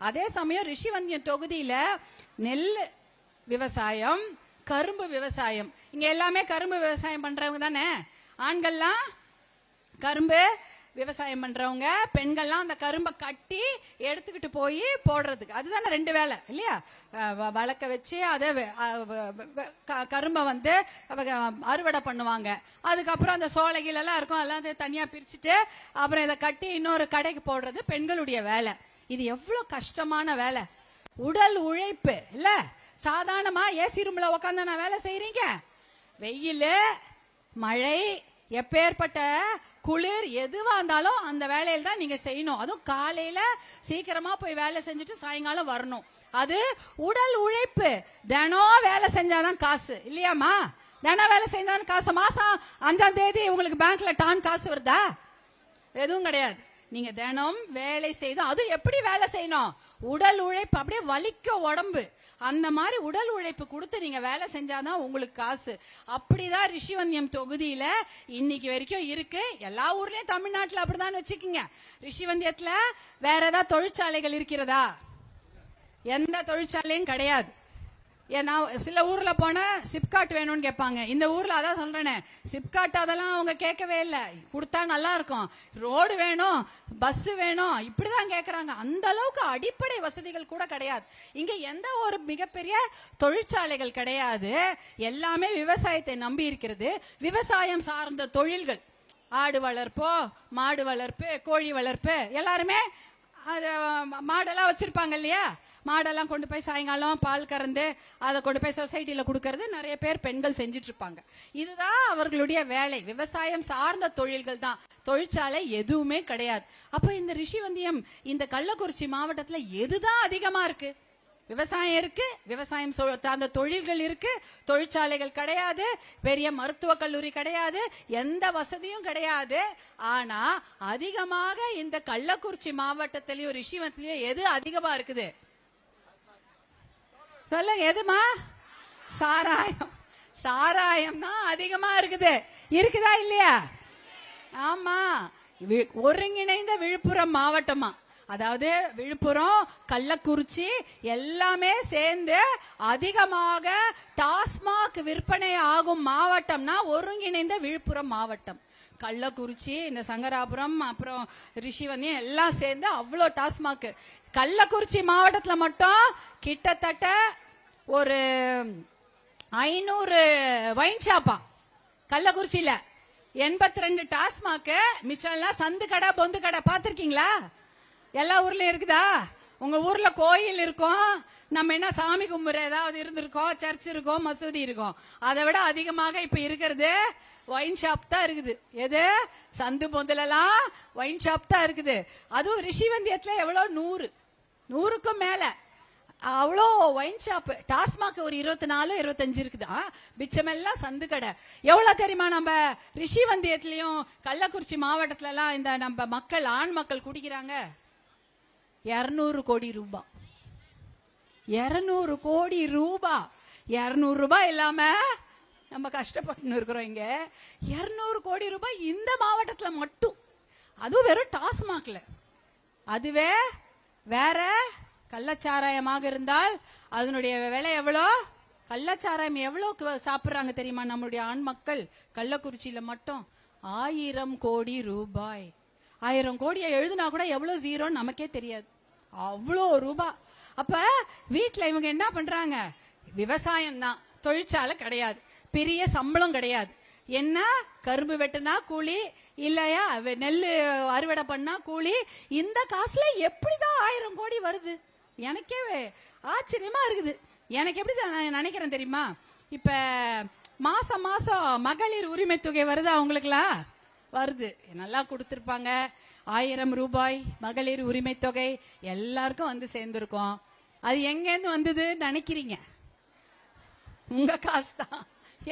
அதே சமயம் ரிஷிவந்தியம் தொகுதியில நெல் விவசாயம் கரும்பு விவசாயம். இங்க எல்லாமே கரும்பு விவசாயம் பண்றவங்க தானே? ஆண்கள்லாம் கரும்பு விவசாயம் பண்றவங்க பெண்கள்லாம் அந்த கரும்பை கட்டி எடுத்துக்கிட்டு போய் போடுறதுக்கு. அதுதானே ரெண்டு வேலை இல்லையா? வ- வளர்க்க வச்சு அதை கரும்பை வந்து அறுவடை பண்ணுவாங்க. அதுக்கப்புறம் அந்த சோலைகள் எல்லாம் இருக்கும் அதெல்லாம் தனியா பிரிச்சுட்டு அப்புறம் இதை கட்டி இன்னொரு கடைக்கு போடுறது பெண்களுடைய வேலை. இது எவ்வளவு கஷ்டமான வேலை. உடல் உழைப்பு இல்ல? சாதாரணமா ஏசி ரூம்ல உட்காந்து நான் வேலை செய்யறீங்க வெயில் மழை எப்பேற்பட்ட குளிர் எதுவா இருந்தாலும் அந்த வேலையில தான் நீங்க செய்யணும். அதுவும் காலையில சீக்கிரமா போய் வேலை செஞ்சுட்டு சாயங்காலம் வரணும். அது உடல் உழைப்பு. தினம் வேலை செஞ்சாதான் காசு இல்லையாம்மா? தினம் வேலை செஞ்சாதான் காசு. மாசம் அஞ்சாம் தேதி உங்களுக்கு பேங்க்ல டான் காசு வருதா? எதுவும் கிடையாது. நீங்க தினம் வேலை செய்து அதுவும் எப்படி வேலை செய்யணும்? உடல் உழைப்பு அப்படியே வலிக்க உடம்பு. அந்த மாதிரி உடல் உழைப்பு கொடுத்து நீங்க வேலை செஞ்சாதான் உங்களுக்கு காசு. அப்படிதான் ரிஷிவந்தியம் தொகுதியில இன்னைக்கு வரைக்கும் இருக்கு. எல்லா ஊர்லயும் தமிழ்நாட்டுல அப்படிதான் வச்சுக்கோங்க. ரிஷிவந்தியத்துல வேற ஏதாவது தொழிற்சாலைகள் இருக்கிறதா? எந்த தொழிற்சாலையும் கிடையாது. நான் சில ஊர்ல போனா சிப்காட் வேணும்னு கேட்பாங்க. இந்த ஊர்ல அதான் சொல்றேனே சிப்காட் அதெல்லாம் அவங்க கேட்கவே இல்லை. கொடுத்தா நல்லா இருக்கும். ரோடு வேணும் பஸ் வேணும் இப்படிதான் கேட்கறாங்க அந்த அளவுக்கு அடிப்படை வசதிகள் கூட கிடையாது. இங்க எந்த ஒரு மிகப்பெரிய தொழிற்சாலைகள் கிடையாது. எல்லாமே விவசாயத்தை நம்பி இருக்கிறது. விவசாயம் சார்ந்த தொழில்கள். ஆடு வளர்ப்போ மாடு வளர்ப்பு கோழி வளர்ப்பு எல்லாருமே மாடெல்லாம் வச்சிருப்பாங்க இல்லையா? மாடெல்லாம் கொண்டு போய் சாயங்காலம் பால் கறந்து அதை கொண்டு போய் சொசைட்டியில் கொடுக்கறது நிறைய பேர் பெண்கள் செஞ்சுட்டு இருப்பாங்க இதுதான் அவர்களுடைய வேலை. விவசாயம் சார்ந்த தொழில்கள் தான். தொழிற்சாலை எதுவுமே கிடையாது. அப்ப இந்த ரிஷிவந்தியம் இந்த கள்ளக்குறிச்சி மாவட்டத்துல எதுதான் அதிகமா இருக்கு? விவசாயம் இருக்கு விவசாயம் சார்ந்த தொழில்கள் இருக்கு தொழிற்சாலைகள் கிடையாது பெரிய மருத்துவக் கல்லூரி கிடையாது எந்த வசதியும் கிடையாது. ஆனா அதிகமாக இந்த கள்ளக்குறிச்சி மாவட்டத்திலயும் ரிஷிவத்திலயும் எது அதிகமா இருக்குது? சொல்லுங்க எதுமா? சாராயம். சாராயம் தான் அதிகமா இருக்குது. இருக்குதா இல்லையா? ஆமா. வி- ஒருங்கிணைந்த விழுப்புரம் மாவட்டமா. அதாவது விழுப்புரம் கள்ளக்குறிச்சி எல்லாமே சேர்ந்து அதிகமாக டாஸ்மாக் விற்பனை ஆகும் மாவட்டம்னா ஒருங்கிணைந்த விழுப்புரம் மாவட்டம். கள்ளக்குறிச்சி இந்த சங்கராபுரம் அப்புறம் ரிஷிவந்தி எல்லாம் சேர்ந்து அவ்வளோ டாஸ்மாக். கள்ளக்குறிச்சி மாவட்டத்தில் மட்டும் கிட்டத்தட்ட ஒரு ஐநூறு வைன் ஷாப்பா கள்ளக்குறிச்சியில. எண்பத்தி ரெண்டு டாஸ்மாக்கு மிச்சம் எல்லாம் சந்து கடை பொந்து கடை பார்த்துருக்கீங்களா? எல்லா ஊர்லயும் இருக்குதா? உங்க ஊர்ல கோயில் இருக்கும். நம்ம என்ன சாமி கும்புற ஏதாவது இருந்திருக்கோம் சர்ச் இருக்கும் மசூதி இருக்கும் அதை விட அதிகமாக இப்ப இருக்கிறது ஒயின் ஷாப் தான் இருக்குது. எது? சந்து பொந்துலலாம் ஒயின் ஷாப் தான் இருக்குது. அதுவும் ரிஷிவந்தியத்துல எவ்வளவு நூறு. நூறுக்கும் மேல. அவ்வளோ ஒயின் ஷாப் டாஸ்மாக் ஒரு இருபத்தி நாலு இருபத்தஞ்சு இருக்குதா. மிச்சமெல்லாம் சந்து கடை. எவ்வளோ தெரியுமா நம்ம ரிஷிவந்தியத்துலேயும் கள்ளக்குறிச்சி மாவட்டத்துலலாம் இந்த நம்ம மக்கள் ஆண் மக்கள் குடிக்கிறாங்க? இரநூறு கோடி ரூபாய் இரநூறு கோடி ரூபாய் இரநூறு ரூபாய் இல்லாம நம்ம கஷ்டப்பட்டு இருக்கிறோம் இங்க. இரநூறு கோடி ரூபாய் இந்த மாவட்டத்தில் மட்டும். அதுவும் வெறும் டாஸ்மாக்ல. அதுவே வேற கள்ளச்சாராயமாக இருந்தால் அதனுடைய விலை எவ்வளோ? கள்ளச்சாராயம் எவ்வளோ சாப்பிட்றாங்க தெரியுமா? நம்மளுடைய ஆண் மக்கள் கள்ளக்குறிச்சியில மட்டும் ஆயிரம் கோடி ரூபாய். ஆயிரம் கோடியை எழுதுனா கூட எவ்வளவு ஜீரோன்னு நமக்கே தெரியாது. அவ்வளோ ரூபா. அப்ப வீட்டில் இவங்க என்ன பண்றாங்க? விவசாயம் தான் தொழிற்சாலை கிடையாது. பெரிய சம்பளம் கிடையாது. என்ன? கரும்பு வெட்டுனா கூலி இல்லையா? வெ- அறுவடை பண்ணா கூலி. இந்த காசுல எப்படிதான் ஆயிரம் கோடி வருது? எனக்கே ஆச்சரியமா இருக்குது. எனக்கு எப்படி தான் நான் நினைக்கிறேன் தெரியுமா? இப்ப மாசம் மாசம் மகளிர் உரிமை தொகை வருதா அவங்களுக்குலாம் வருது. நல்லா கொடுத்துருப்பாங்க. ஆயிரம் ரூபாய் மகளிர் உரிமை தொகை எல்லாருக்கும் வந்து சேர்ந்துருக்கோம். அது எங்கேருந்து வந்தது? நினைக்கிறீங்க. உங்க காசு தான்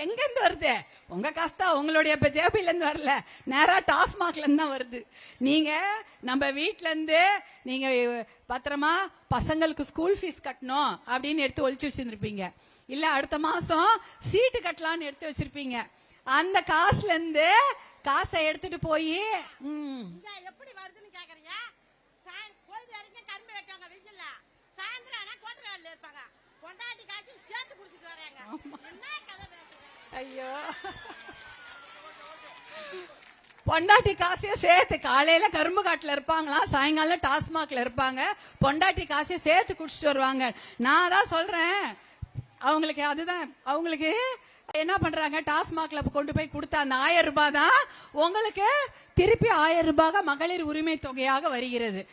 எங்கேருந்து வருது? உங்க காசு தான் உங்களுடைய இப்ப இருந்து வரல. நேரா டாஸ்மாக்ல இருந்து தான் வருது. நீங்க நம்ம வீட்டிலேருந்து இருந்து நீங்க பத்திரமா பசங்களுக்கு ஸ்கூல் ஃபீஸ் கட்டணும் அப்படின்னு எடுத்து ஒழிச்சு வச்சிருந்துருப்பீங்க. இல்ல அடுத்த மாசம் சீட்டு கட்டலான்னு எடுத்து வச்சிருப்பீங்க. அந்த காசுல இருந்து காசை எடுத்துட்டு போய் எப்படி வருதுன்னு சாயந்தரம் ஐயோ. பொண்டாட்டி காசையும் சேர்த்து காலையில கரும்பு காட்டுல இருப்பாங்களாம் சாயங்காலம் டாஸ்மாக்ல இருப்பாங்க. பொண்டாட்டி காசையும் சேர்த்து குடிச்சிட்டு வருவாங்க. நான் தான் சொல்றேன். அவங்களுக்கு அதுதான். அவங்களுக்கு என்ன பண்றாங்க? டாஸ்மாக்ல கொண்டு போய் கொடுத்த அந்த ஆயிரம் ரூபாய் தான் உங்களுக்கு திருப்பி ஆயிரம் ரூபாய் மகளிர் உரிமை தொகையாக வருகிறது.